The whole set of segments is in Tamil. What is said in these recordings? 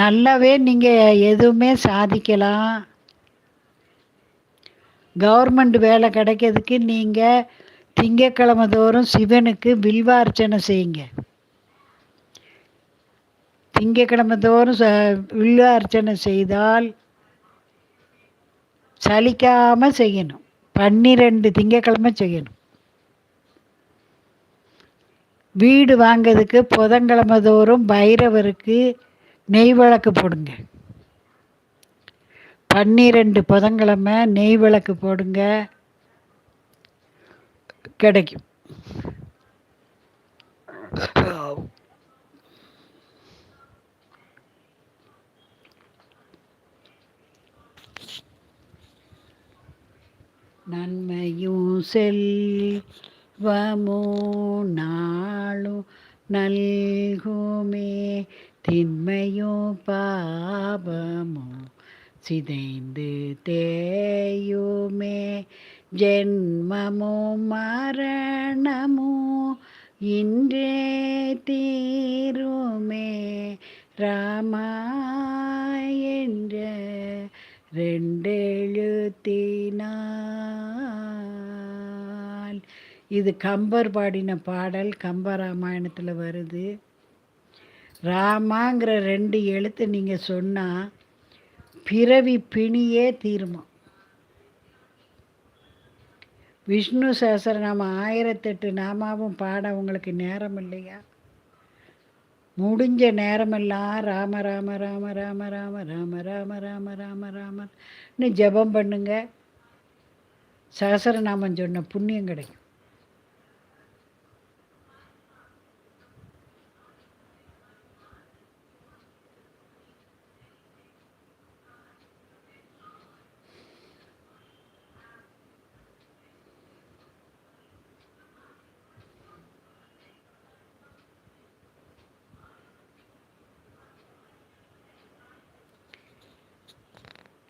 நல்லாவே நீங்கள் எதுவுமே சாதிக்கலாம். கவர்மெண்ட் வேலை கிடைக்கிறதுக்கு நீங்கள் திங்கக்கிழமை தோறும் சிவனுக்கு வில்வார்ச்சனை செய்யுங்க. திங்கக்கிழமை தோறும் ச வில்வார்ச்சனை செய்தால் சலிக்காமல் செய்யணும். பன்னிரெண்டு திங்கக்கிழமை செய்யணும். வீடு வாங்கிறதுக்கு புதன்கிழமை தோறும் பைரவருக்கு நெய் விளக்கு போடுங்க. பன்னிரெண்டு புதன்கிழமை நெய் விளக்கு போடுங்க. கிடைக்கும். நன்மையும் செல்வமோ நாளும் நல்குமே. திண்மையோ பாபமோ சிதைந்து தேயுமே ஜென்மமோ மரணமோ இன்றே தீருமே ராமா என்ற ரெண்டெழுத்தினால். இது கம்பர் பாடின பாடல் கம்பராமாயணத்தில் வருது. ராமாங்கிற ரெண்டு எழுத்து நீங்கள் சொன்னால் பிறவி பிணியே தீருமா? விஷ்ணு சஹஸ்ரநாம ஆயிரத்தெட்டு நாமாவும் பாட உங்களுக்கு நேரம் இல்லையா? முடிஞ்ச நேரமெல்லாம் ராம ராம ராம ராம ராம ராம ராம ராம ராம ராமன்னு ஜெபம் பண்ணுங்க. சஹஸ்ரநாமம் சொன்ன புண்ணியம் கிடைக்கும்.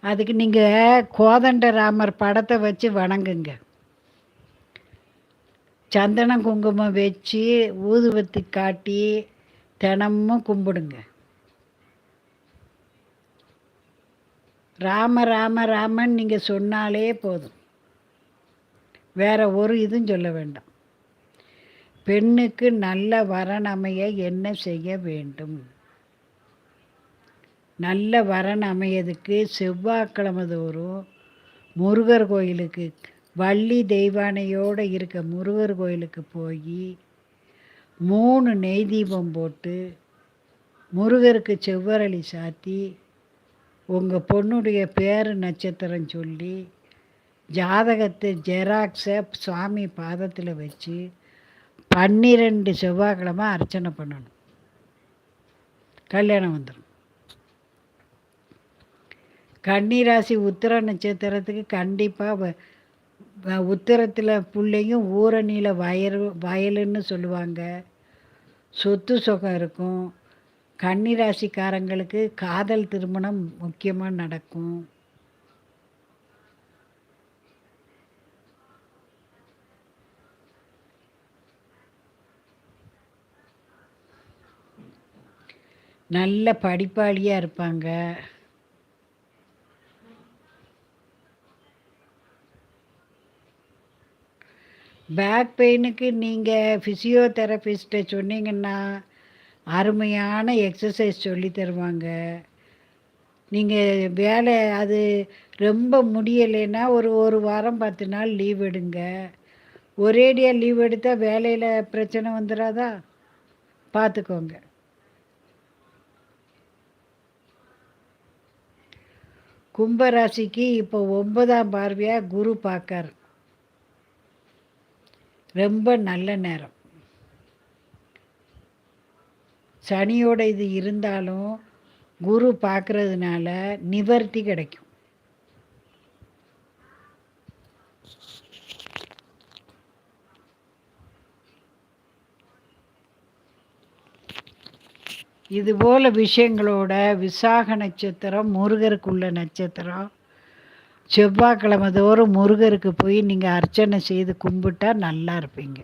அதுக்கு நீங்கள் கோதண்டராமர் படத்தை வச்சு வணங்குங்க. சந்தனம் குங்குமம் வச்சு ஊதுவத்தி காட்டி தினமும் கும்பிடுங்க. ராம ராம ராமன் நீங்கள் சொன்னாலே போதும். வேற ஒரு இதுவும் சொல்ல வேண்டாம். பெண்ணுக்கு நல்ல வரணமைய என்ன செய்ய வேண்டும்? நல்ல வரன் அமையதுக்கு செவ்வாய்க்கிழமை தோறும் முருகர் கோயிலுக்கு வள்ளி தெய்வானையோடு இருக்க முருகர் கோயிலுக்கு போய் மூணு நெய் தீபம் போட்டு முருகருக்கு செவ்வரளி சாத்தி உங்கள் பொண்ணுடைய பேர் நட்சத்திரம் சொல்லி ஜாதகத்தை ஜெராக்ஸை சுவாமி பாதத்தில் வச்சு பன்னிரெண்டு செவ்வாய்க்கிழமை அர்ச்சனை பண்ணணும். கல்யாணம் வந்துடும் கன்னிராசி உத்திர நட்சத்திரத்துக்கு கண்டிப்பாக உத்திரத்தில் பிள்ளையும் ஊரணியில் வயல் வயலுன்னு சொல்லுவாங்க. சொத்து சுகம் இருக்கும். கன்னிராசிக்காரங்களுக்கு காதல் திருமணம் முக்கியமாக நடக்கும். நல்ல படிப்பாளியாக இருப்பாங்க. பேக் பெயினுக்கு நீங்கள் ஃபிசியோதெரபிஸ்ட்டை சொன்னீங்கன்னா அருமையான எக்ஸசைஸ் சொல்லி தருவாங்க. நீங்கள் வேலை அது ரொம்ப முடியலைன்னா ஒரு ஒரு வாரம் பத்து நாள் லீவ் எடுங்க. ஒரேடியாக லீவ் எடுத்தால் வேலையில் பிரச்சனை வந்துடாதா பார்த்துக்கோங்க கும்பராசிக்கு இப்போ ஒன்பதாம் பார்வையாக குரு பார்க்கார் ரொம்ப நல்ல நேரம். சனியோட இது இருந்தாலும் குரு பார்க்குறதுனால நிவர்த்தி கிடைக்கும். இதுபோல் விஷயங்களோட விசாக நட்சத்திரம் முருகருக்குள்ள நட்சத்திரம் செவ்வாய்க்கிழமை தோறும் முருகருக்கு போய் நீங்கள் அர்ச்சனை செய்து கும்பிட்டா நல்லா இருப்பீங்க.